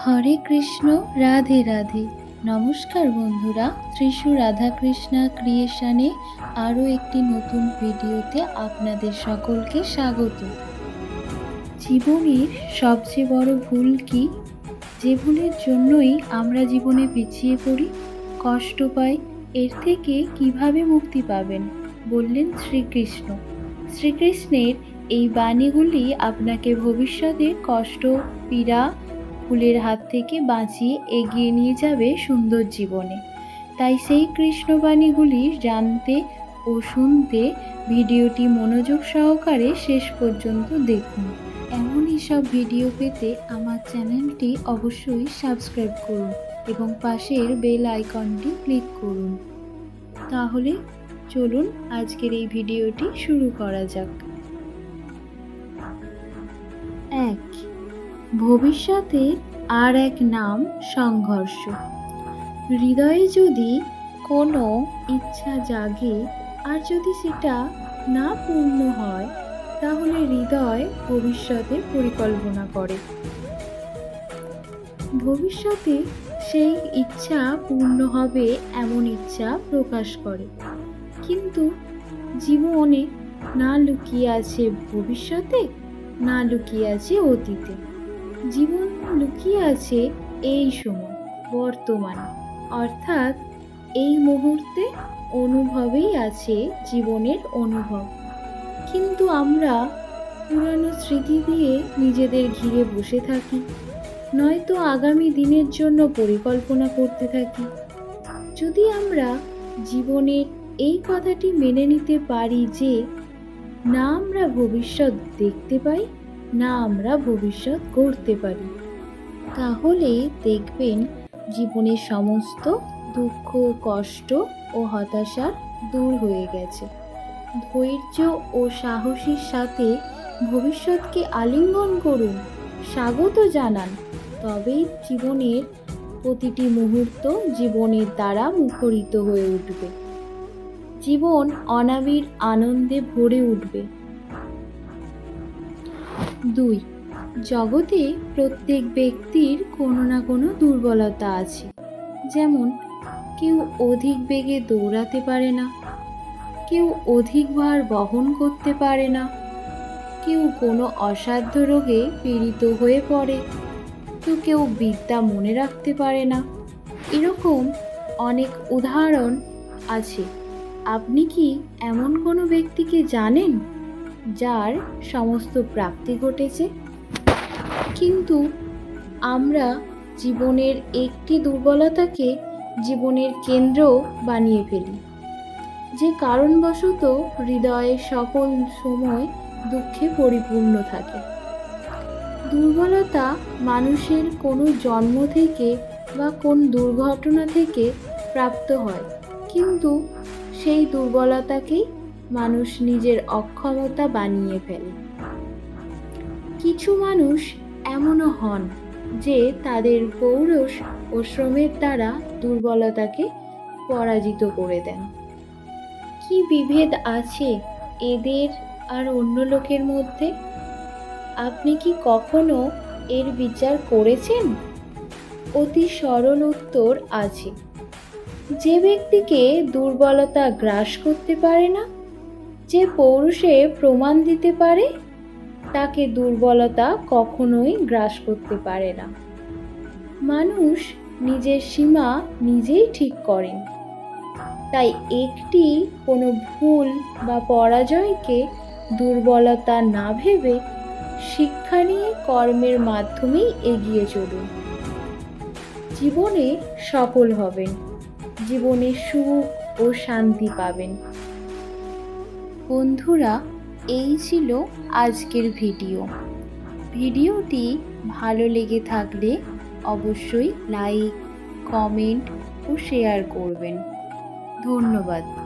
হরে কৃষ্ণ, রাধে রাধে। নমস্কার বন্ধুরা ত্রিশু রাধাকৃষ্ণা ক্রিয়েশনে আরও একটি নতুন ভিডিওতে আপনাদের সকলকে স্বাগত। জীবনের সবচেয়ে বড় ভুল কি? যে ভুলের জন্যই আমরা জীবনে পিছিয়ে পড়ি, কষ্ট পাই, এর থেকে কীভাবে মুক্তি পাবেন? বললেন শ্রীকৃষ্ণ। শ্রীকৃষ্ণের এই বাণীগুলি আপনাকে ভবিষ্যতে কষ্ট, পীড়া ভুলের হাত থেকে বাঁচিয়ে এগিয়ে নিয়ে যাবে সুন্দর জীবনে। তাই সেই কৃষ্ণবাণীগুলি জানতে ও শুনতে ভিডিওটি মনোযোগ সহকারে শেষ পর্যন্ত দেখুন। এমনই সব ভিডিও পেতে আমার চ্যানেলটি অবশ্যই সাবস্ক্রাইব করুন এবং পাশের বেল আইকনটি ক্লিক করুন। তাহলে চলুন আজকের এই ভিডিওটি শুরু করা যাক। এক ভবিষ্যতে আর এক নাম সংঘর্ষ। হৃদয়ে যদি কোনো ইচ্ছা জাগে আর যদি সেটা না পূর্ণ হয়, তাহলে হৃদয় ভবিষ্যতে পরিকল্পনা করে। ভবিষ্যতে সেই ইচ্ছা পূর্ণ হবে এমন ইচ্ছা প্রকাশ করে। কিন্তু জীবনে না লুকিয়ে আছে ভবিষ্যতে, না লুকিয়ে আছে অতীতে। জীবন লুকিয়ে আছে এই সময়, বর্তমান। অর্থাৎ এই মুহূর্তে অনুভবেই আছে জীবনের অনুভব। কিন্তু আমরা পুরানো স্মৃতি দিয়ে নিজেদের ঘিরে বসে থাকি, নয়তো আগামী দিনের জন্য পরিকল্পনা করতে থাকি। যদি আমরা জীবনের এই কথাটি মেনে নিতে পারি যে, না আমরা ভবিষ্যৎ দেখতে পাই না আমরা ভবিষ্যৎ গড়তে পারি। তাহলে দেখবেন জীবনের সমস্ত দুঃখ, কষ্ট ও হতাশা দূর হয়ে গেছে। ধৈর্য ও সাহসীর সাথে ভবিষ্যৎকে আলিঙ্গন করুন, স্বাগত জানান। তবেই জীবনের প্রতিটি মুহূর্ত জীবনের দ্বারা মুখরিত হয়ে উঠবে। জীবন অনাবির আনন্দে ভরে উঠবে। দুই। জগতে প্রত্যেক ব্যক্তির কোনো না কোনো দুর্বলতা আছে। যেমন, কেউ অধিক বেগে দৌড়াতে পারে না। কেউ অধিক ভার বহন করতে পারে না। কেউ কোনো অসাধ্য রোগে পীড়িত হয়ে পড়ে। তো কেউ বিদ্যা মনে রাখতে পারে না। এরকম অনেক উদাহরণ আছে। আপনি কি এমন কোনো ব্যক্তিকে জানেন? যার সমস্ত প্রাপ্তি ঘটেছে। কিন্তু আমরা জীবনের একটি দুর্বলতাকে জীবনের কেন্দ্র বানিয়ে ফেলি। যে কারণবশত হৃদয়ে সকল সময় দুঃখে পরিপূর্ণ থাকে। দুর্বলতা মানুষের কোনো জন্ম থেকে বা কোন দুর্ঘটনা থেকে প্রাপ্ত হয়। কিন্তু সেই দুর্বলতাকেই মানুষ নিজের অক্ষমতা বানিয়ে ফেলে। কিছু মানুষ এমনও হন যে তাদের পৌরষ ও শ্রমের দ্বারা দুর্বলতাকে পরাজিত করে দেন। কি বিভেদ আছে এদের আর অন্য লোকের মধ্যে? আপনি কি কখনো এর বিচার করেছেন? অতি সরল উত্তর আছে। যে ব্যক্তিকে দুর্বলতা গ্রাস করতে পারে না যে পৌরুষে প্রমাণ দিতে পারে, তাকে দুর্বলতা কখনোই গ্রাস করতে পারে না। মানুষ নিজের সীমা নিজেই ঠিক করেন। তাই একটি কোনো ভুল বা পরাজয়কে দুর্বলতা না ভেবে শিক্ষা নিয়ে কর্মের মাধ্যমেই এগিয়ে চলুন। জীবনে সফল হবেন। জীবনে সুখ ও শান্তি পাবেন। বন্ধুরা, এই ছিল আজকের ভিডিও। ভিডিওটি ভালো লেগে থাকলে অবশ্যই লাইক কমেন্ট ও শেয়ার করবেন। ধন্যবাদ।